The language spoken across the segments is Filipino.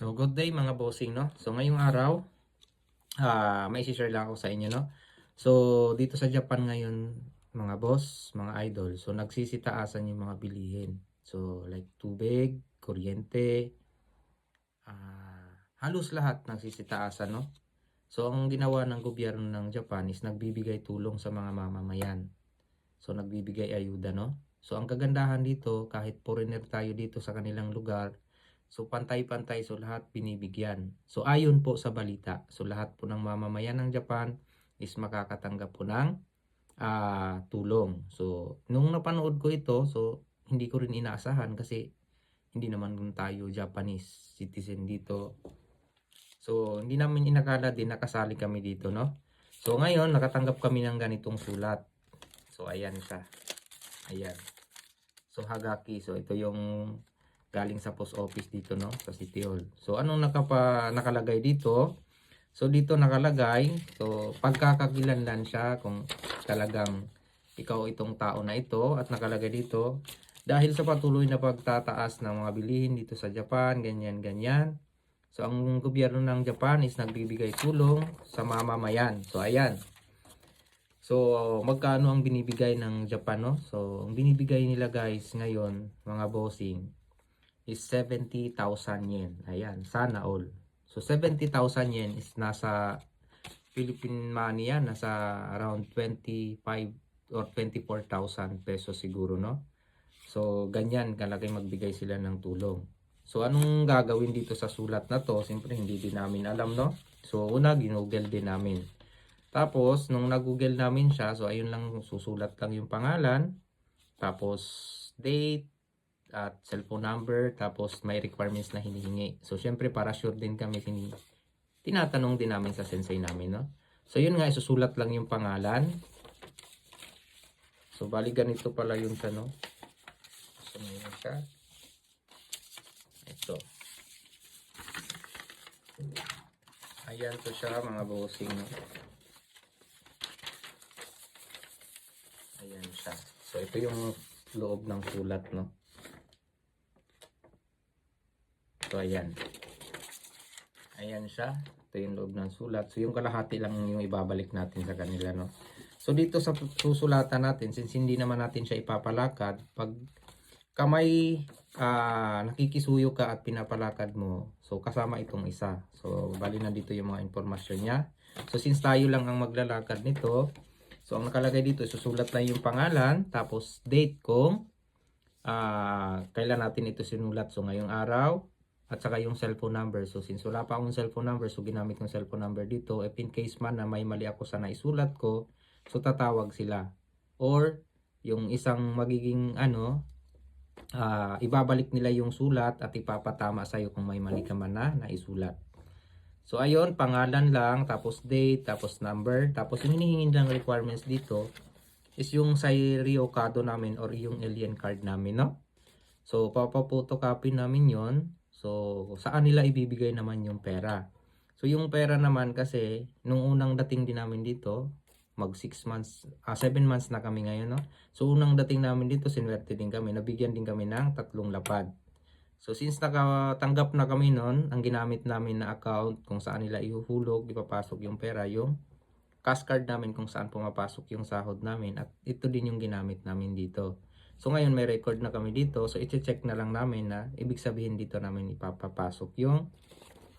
So, good day mga bossing, no? So, ngayong araw, ah may share lang ako sa inyo, no? So, dito sa Japan ngayon, mga boss, mga idol, so nagsisitaasan yung mga bilihin. So, like tubig, kuryente, ah halos lahat nagsisitaasan, no? So, ang ginawa ng gobyerno ng Japan is nagbibigay tulong sa mga mamamayan. So, nagbibigay ayuda, no? So, ang kagandahan dito, kahit foreigner tayo dito sa kanilang lugar, So pantay-pantay so lahat binibigyan. So ayon po sa balita, so lahat po ng mamamayan ng Japan is makakatanggap po ng ah, tulong. So nung napanood ko ito, so hindi ko rin inaasahan kasi hindi naman tayo Japanese citizen dito. So hindi namin inakala din nakasali kami dito, no? So ngayon nakatanggap kami ng ganitong sulat. So ayan siya. Ayan. So Hagaki, so ito yung galing sa post office dito no sa City Hall. So anong nakapa nakalagay dito? So dito nakalagay, so pagkakakilanlan siya kung talagang ikaw itong tao na ito at nakalagay dito dahil sa patuloy na pagtataas ng mga bilihin dito sa Japan, ganyan ganyan. So ang gobyerno ng Japan is nagbibigay tulong sa mamamayan. So ayan. So magkano ang binibigay ng Japan no? So ang binibigay nila guys ngayon mga bossing is 70,000 yen. Ayan, sana all. So 70,000 yen is nasa Philippine money yan, nasa around 25 or 24,000 pesos siguro, no? So ganyan kalaki magbigay sila ng tulong. So anong gagawin dito sa sulat na to? Siyempre hindi din namin alam, no? So una, ginugel din namin. Tapos, nung nag-google namin siya, so ayun lang, susulat lang yung pangalan. Tapos, date, at cellphone number tapos may requirements na hinihingi. So syempre para sure din kami hini tinatanong din namin sa sensei namin, no? So yun nga isusulat lang yung pangalan. So bali ganito pala yung no? So ngayon siya. Ito. Ayan to siya mga bossing, no? Ayan siya. So ito yung loob ng sulat, no? So, ayan. Ayan siya. Ito yung loob ng sulat. So, yung kalahati lang yung ibabalik natin sa kanila, no? So, dito sa susulatan natin, since hindi naman natin siya ipapalakad, pag kamay ah, nakikisuyo ka at pinapalakad mo, so, kasama itong isa. So, bali na dito yung mga informasyon niya. So, since tayo lang ang maglalakad nito, so, ang nakalagay dito, susulat lang yung pangalan, tapos date kung ah, kailan natin ito sinulat. So, ngayong araw, at saka yung cellphone number. So since wala pa akong cellphone number, so ginamit yung cellphone number dito. If in case man na may mali ako sa naisulat ko, so tatawag sila. Or yung isang magiging ano, ah, ibabalik nila yung sulat at ipapatama sa'yo kung may mali ka man na naisulat. So ayun, pangalan lang, tapos date, tapos number, tapos yung hinihingi ng requirements dito is yung sa Rio Cado namin or yung alien card namin, no? So papapotocopy namin yon So, saan nila ibibigay naman yung pera? So, yung pera naman kasi, nung unang dating din namin dito, mag 6 months, 7 months na kami ngayon, no? So, unang dating namin dito, sinwerte din kami. Nabigyan din kami ng tatlong lapad. So, since nakatanggap na kami noon, ang ginamit namin na account kung saan nila ihuhulog, ipapasok yung pera, yung cash card namin kung saan pumapasok yung sahod namin. At ito din yung ginamit namin dito. So ngayon may record na kami dito. So i-check na lang namin na ibig sabihin dito namin ipapapasok yung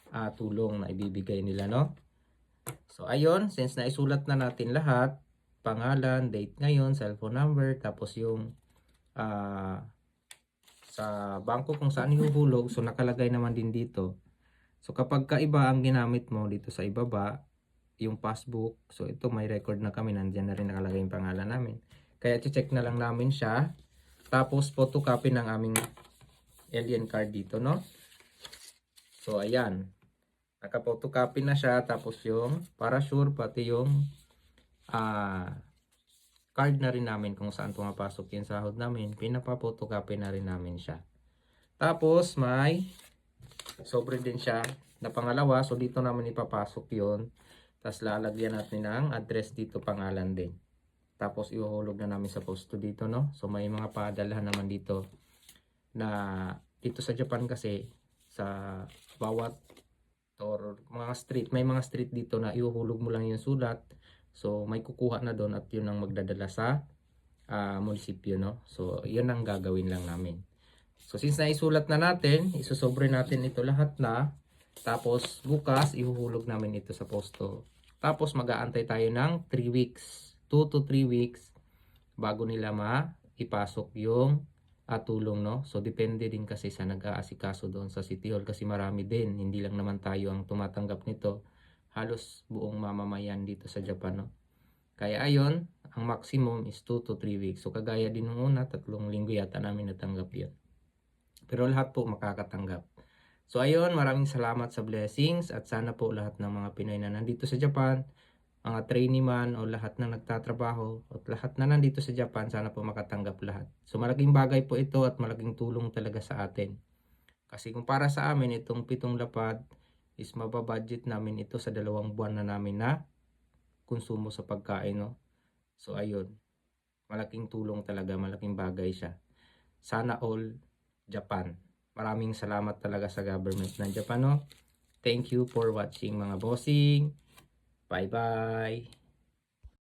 uh, tulong na ibibigay nila, no? So ayun, since naisulat na natin lahat, pangalan, date ngayon, cellphone number, tapos yung uh, sa bangko kung saan ihuhulog, so nakalagay naman din dito. So kapag kaiba ang ginamit mo dito sa ibaba, yung passbook, so ito may record na kami, nandiyan na rin nakalagay yung pangalan namin. Kaya check na lang namin siya tapos photocopy ng aming alien card dito, no? So ayan. Naka-photocopy na siya tapos yung para sure pati yung uh, card na rin namin kung saan pumapasok yung sahod namin. Pinapa-photocopy na rin namin siya. Tapos may sobre din siya na pangalawa. So dito naman ipapasok yon Tapos lalagyan natin ng address dito pangalan din. Tapos ihuhulog na namin sa posto dito, no? So may mga padalhan naman dito na dito sa Japan kasi sa bawat or mga street, may mga street dito na ihuhulog mo lang yung sulat. So may kukuha na doon at yun ang magdadala sa ah, munisipyo, no? So yun ang gagawin lang namin. So since naisulat na natin, isusobre natin ito lahat na. Tapos bukas ihuhulog namin ito sa posto. Tapos mag-aantay tayo ng 3 weeks, 2 to 3 weeks bago nila maipasok yung at tulong no. So depende din kasi sa nag-aasikaso doon sa City Hall kasi marami din, hindi lang naman tayo ang tumatanggap nito. Halos buong mamamayan dito sa Japan no. Kaya ayon, ang maximum is 2 to 3 weeks. So kagaya din nung una, tatlong linggo yata namin natanggap 'yun. Pero lahat po makakatanggap. So ayun, maraming salamat sa blessings at sana po lahat ng mga Pinoy na nandito sa Japan, mga trainee man o lahat na nagtatrabaho at lahat na nandito sa Japan, sana po makatanggap lahat. So malaking bagay po ito at malaking tulong talaga sa atin. Kasi kung para sa amin, itong pitong lapad is mababudget namin ito sa dalawang buwan na namin na konsumo sa pagkain. No? So ayun, malaking tulong talaga, malaking bagay siya. Sana all Japan. Maraming salamat talaga sa government ng Japan. No? Thank you for watching mga bossing. บายบาย